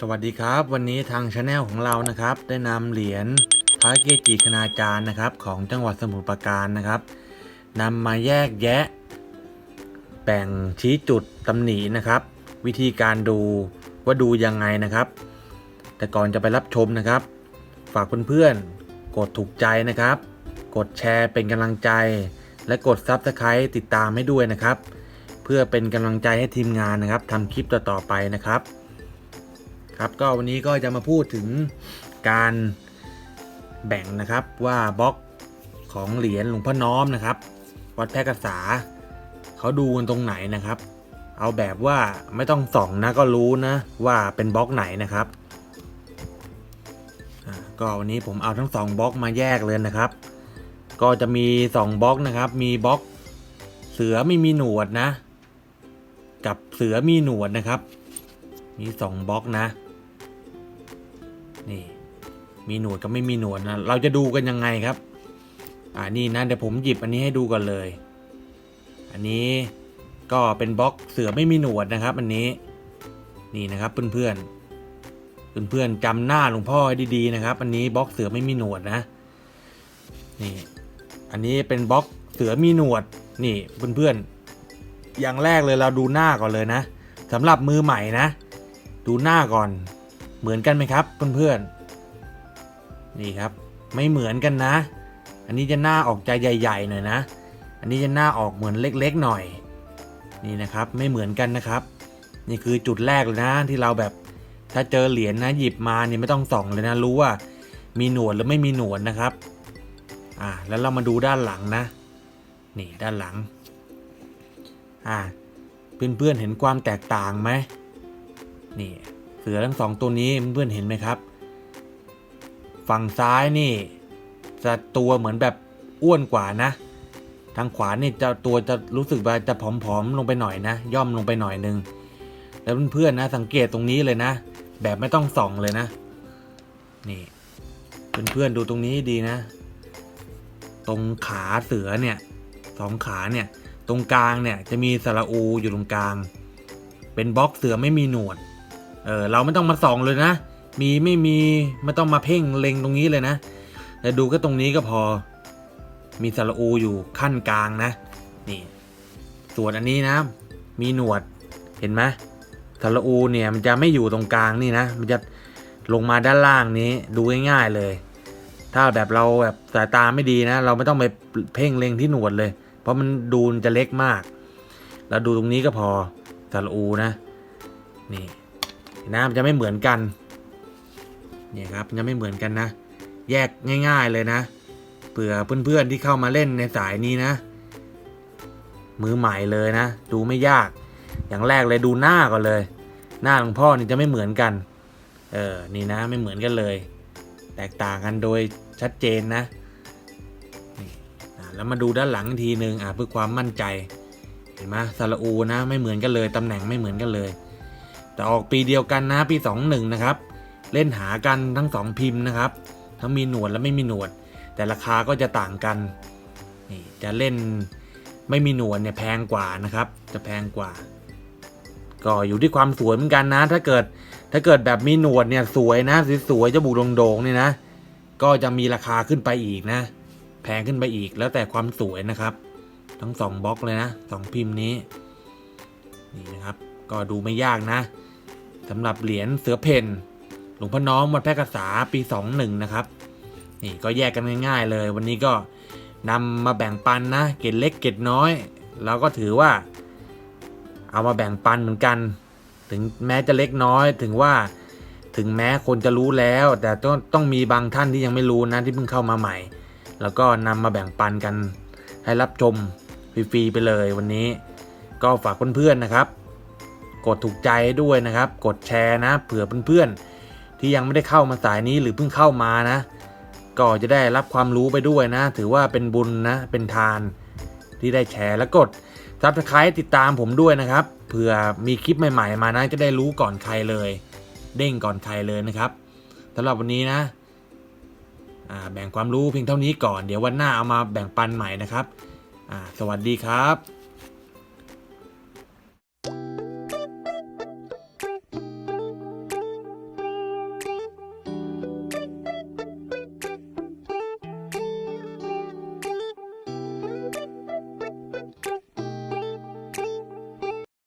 สวัสดีครับ วันนี้ทางช anel ของเรานะครับ ได้นำเหรียญพระเกจิคณาจารย์นะครับ ของจังหวัดสมุทรปราการนะครับนำมาแยกแยะ แบ่งชี้จุดตำหนินะครับ วิธีการดูว่าดูยังไงนะครับ แต่ก่อนจะไปรับชมนะครับ ฝากเพื่อนๆกดถูกใจนะครับ กดแชร์เป็นกำลังใจ และกด Subscribe ติดตามให้ด้วยนะครับ เพื่อเป็นกำลังใจให้ทีมงานนะครับทำคลิปต่อๆไปนะครับ ครับ ก็วันนี้ก็จะมาพูดถึงการแบ่งนะครับว่าบล็อกของเหรียญหลวงพ่อน้อมนะครับ วัดแพร่กษาเขาดูกันตรงไหนนะครับ เอาแบบว่าไม่ต้องส่องนะก็รู้นะว่าเป็นบล็อกไหนนะครับก็วันนี้ผมเอาทั้งสองบล็อกมาแยกเลยนะครับ ก็จะมีสองบล็อกนะครับ มีบล็อกเสือไม่มีหนวดนะ กับเสือมีหนวดนะครับ มีสองบล็อกนะ นี่ มีหนวดกับไม่มีหนวดนะ เราจะดูกันยังไงครับ อ่านี่นะเดี๋ยวผมหยิบอันนี้ให้ดูก่อนเลย อันนี้ก็เป็นบล็อกเสือไม่มีหนวดนะครับ อันนี้ นี่นะครับเพื่อนๆเพื่อนๆจำหน้าหลวงพ่อให้ดีๆนะครับ อันนี้บล็อกเสือไม่มีหนวดนะ นี่ อันนี้เป็นบล็อกเสือมีหนวด นี่เพื่อนๆอย่างแรกเลยเราดูหน้าก่อนเลยนะสำหรับมือใหม่นะ ดูหน้าก่อน เหมือนกันไหมครับเพื่อนๆนี่ครับ ไม่เหมือนกันนะ อันนี้จะหน้าออกใจใหญ่ๆหน่อยนะ อันนี้จะหน้าออกเหมือนเล็กๆหน่อย นี่นะครับไม่เหมือนกันนะครับ นี่คือจุดแรกเลยนะที่เราแบบถ้าเจอเหรียญนะหยิบมาเนี่ยไม่ต้องส่องเลยนะรู้ว่า มีหนวดหรือไม่มีหนวดนะครับอ่าแล้วเรามาดูด้านหลังนะ นี่ด้านหลังอ่าเพื่อนๆเห็นความแตกต่างไหมนี่ เสือทั้งสองตัวนี้เพื่อนเห็นไหมครับ ฝั่งซ้ายนี่ จะตัวเหมือนแบบอ้วนกว่านะ ทางขวานี่จะตัวจะรู้สึกว่าจะผอมๆลงไปหน่อยนะ ย่อมลงไปหน่อยนึง แล้วเพื่อนๆนะ สังเกตตรงนี้เลยนะ แบบไม่ต้องส่องเลยนะ นี่เพื่อนๆดูตรงนี้ดีนะ ตรงขาเสือเนี่ยสองขาเนี่ย ตรงกลางเนี่ยจะมีสระอูอยู่ตรงกลาง เป็นบล็อกเสือไม่มีหนวด เออเราไม่ต้องมาส่องเลยนะ มีไม่มีไม่ต้องมาเพ่งเล็งตรงนี้เลยนะแต่ดูก็ตรงนี้ก็พอ มีสระอูอยู่ขั้นกลางนะ นี่ ส่วนอันนี้นะ มีหนวดเห็นไหมสระอูเนี่ยมันจะไม่อยู่ตรงกลางนี่นะ มันจะลงมาด้านล่างนี้ดูง่ายๆเลย ถ้าแบบเราแบบสายตาไม่ดีนะ เราไม่ต้องไปเพ่งเล็งที่หนวดเลย เพราะมันดูจะเล็กมากแล้วดูตรงนี้ก็พอสระอูนะ นี่ นะมันจะไม่เหมือนกันเนี่ยครับมันจะไม่เหมือนกันนะ แยกง่าย ๆเลยนะเผื่อเพื่อนๆที่เข้ามาเล่นในสายนี้นะ มือใหม่เลยนะ ดูไม่ยาก อย่างแรกเลยดูหน้าก่อนเลย หน้าหลวงพ่อนี่จะไม่เหมือนกัน เออนี่นะไม่เหมือนกันเลย แตกต่างกันโดยชัดเจนนะนี่แล้วมาดูด้านหลังอีกทีหนึ่งอะเพื่อความมั่นใจ เห็นไหมสระอูนะ ไม่เหมือนกันเลยตำแหน่งไม่เหมือนกันเลย แต่ออกปีเดียวกันนะปี 21 นะครับ เล่นหากันทั้งสองพิมพ์นะครับ ทั้งมีหนวดและไม่มีหนวด แต่ราคาก็จะต่างกันนี่จะเล่นไม่มีหนวดเนี่ยแพงกว่านะครับ จะแพงกว่า ก็อยู่ที่ความสวยเหมือนกันนะ ถ้าเกิดถ้าเกิดแบบมีหนวดเนี่ยสวยนะสวยๆจมูกโด่งๆเนี่ยนะ ก็จะมีราคาขึ้นไปอีกนะ แพงขึ้นไปอีกแล้วแต่ความสวยนะครับ ทั้งสองบล็อกเลยนะสองพิมพ์นี้นี่นะครับ ก็ดูไม่ยากนะสำหรับเหรียญเสือเพนหลวงพ่อน้อมวัดแพร่กษาปี 21 นะครับ นี่ก็แยกกันง่ายๆเลย วันนี้ก็นำมาแบ่งปันนะ เกตเล็กเกตน้อยเราก็ถือว่า เอามาแบ่งปันเหมือนกัน ถึงแม้จะเล็กน้อยถึงว่าถึงแม้คนจะรู้แล้ว แต่ต้องต้องมีบางท่านที่ยังไม่รู้นะที่เพิ่งเข้ามาใหม่ แล้วก็นำมาแบ่งปันกันให้รับชมฟรีๆไปเลยวันนี้ ก็ฝากเพื่อนๆนะครับ กดถูกใจด้วยนะครับ กดแชร์นะเผื่อเพื่อนๆที่ยังไม่ได้เข้ามาสายนี้หรือเพิ่งเข้ามานะ ก็จะได้รับความรู้ไปด้วยนะ ถือว่าเป็นบุญนะเป็นทานที่ได้แชร์แล้วกดซับสไครต์ติดตามผมด้วยนะครับเผื่อมีคลิปใหม่ ๆ มานะจะได้รู้ก่อนใครเลย เด้งก่อนใครเลยนะครับสำหรับวันนี้นะแบ่งความรู้เพียงเท่านี้ก่อน เดี๋ยววันหน้าเอามาแบ่งปันใหม่นะครับ สวัสดีครับ